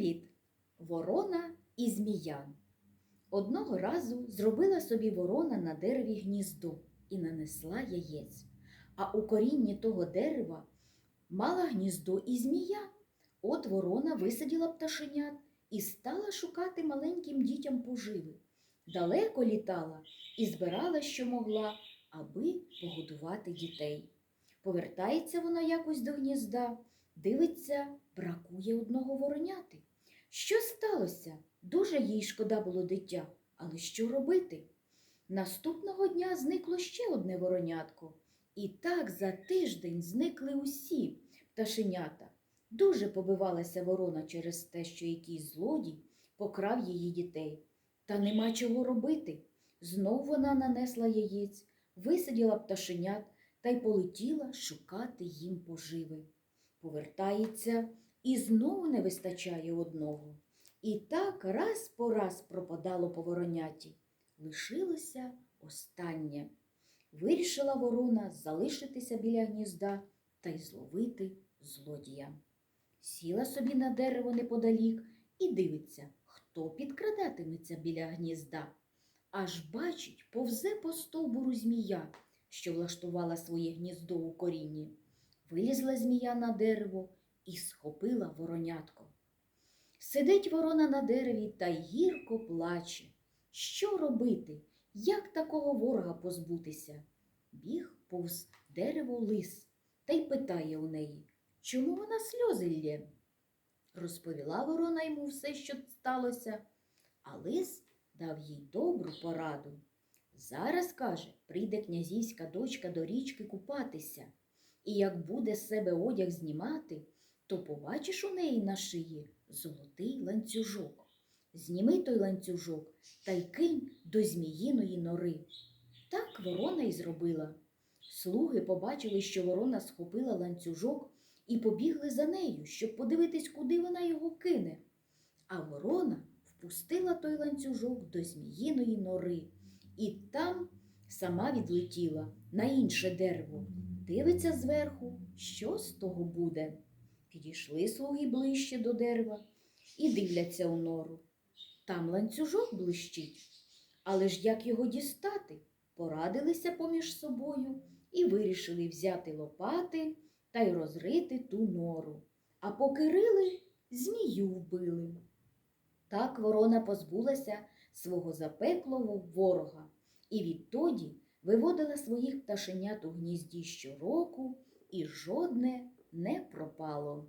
Привіт! Ворона і змія. Одного разу зробила собі ворона на дереві гніздо і нанесла яєць. А у корінні того дерева мала гніздо і змія. От ворона висадила пташенят і стала шукати маленьким дітям поживи. Далеко літала і збирала, що могла, аби погодувати дітей. Повертається вона якось до гнізда, дивиться, бракує одного вороняти. Що сталося? Дуже їй шкода було дитя, але що робити? Наступного дня зникло ще одне воронятко. І так за тиждень зникли усі пташенята. Дуже побивалася ворона через те, що якийсь злодій покрав її дітей. Та нема чого робити. Знов вона нанесла яєць, висаділа пташенят та й полетіла шукати їм поживи. Повертається і знову не вистачає одного. І так раз по раз пропадало по вороняті. Лишилося останнє. Вирішила ворона залишитися біля гнізда та й зловити злодія. Сіла собі на дерево неподалік і дивиться, хто підкрадатиметься біля гнізда. Аж бачить, повзе по стовбуру змія, що влаштувала своє гніздо у корінні. Вилізла змія на дерево і схопила воронятко. Сидить ворона на дереві та гірко плаче. Що робити? Як такого ворога позбутися? Біг повз дерево лис та й питає у неї, чому вона сльози лє? Розповіла ворона йому все, що сталося, а лис дав їй добру пораду. Зараз, каже, прийде князівська дочка до річки купатися, і як буде себе одяг знімати, то побачиш у неї на шиї золотий ланцюжок. Зніми той ланцюжок та й кинь до зміїної нори. Так ворона й зробила. Слуги побачили, що ворона схопила ланцюжок і побігли за нею, щоб подивитись, куди вона його кине. А ворона впустила той ланцюжок до зміїної нори і там сама відлетіла на інше дерево. Дивиться зверху, що з того буде. Підійшли слуги ближче до дерева і дивляться у нору. Там ланцюжок блищить. Але ж як його дістати? Порадилися поміж собою і вирішили взяти лопати та й розрити ту нору. А поки рили, змію вбили. Так ворона позбулася свого запеклого ворога і відтоді виводила своїх пташенят у гнізді щороку, і жодне не пропало.